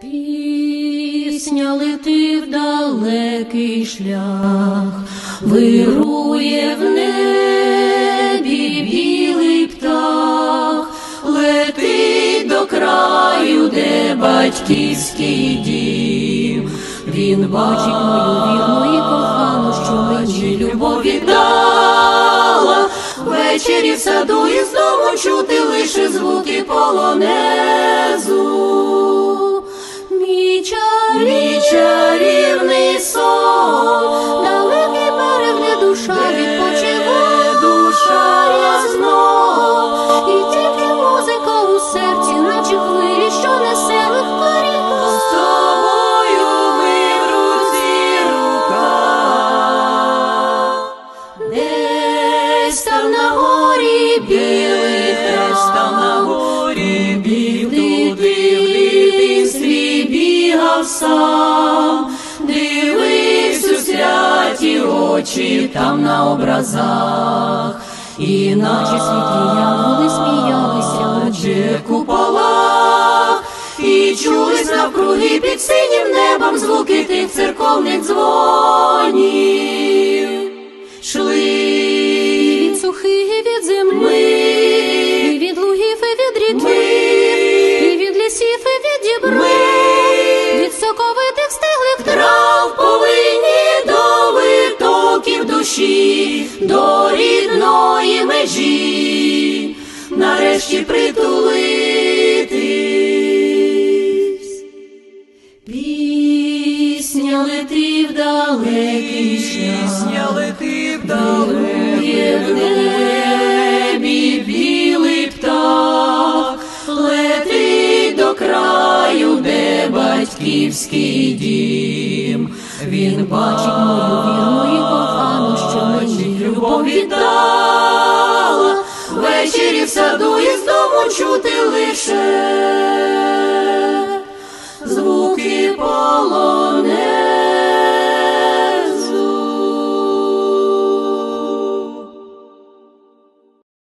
Пісня лети в далекий шлях, вирує в небі білий птах, летить до краю, де батьківський дім. Він бачить мою вірну і кохану, що мені любов віддала. Ввечері в саду і з дому чути лише звуки полонезу. Чарівний сон, далекий берег, де душа відпочиває, душа ясно, і тільки музика у серці, наче хвилі, що несе легка ріка. З тобою ми в руці рука. Десь там на горі білий хрест, там на горі білий туди свій бігав сам, дивився у святі очі там на образах, і наче світлі янголи сміялися, наче куполах, і чулись навкруги під синім небом звуки тих церковних дзвонів. Шли від сухих від земли, душі, до рідної межі, нарешті притулитись. Пісня лети в далекий шлях, Пісня лети в небі білий птах, летить до краю, де батьківський дім. Він бачить мою оповідала, ввечері в саду і з дому чути лише звуки полон.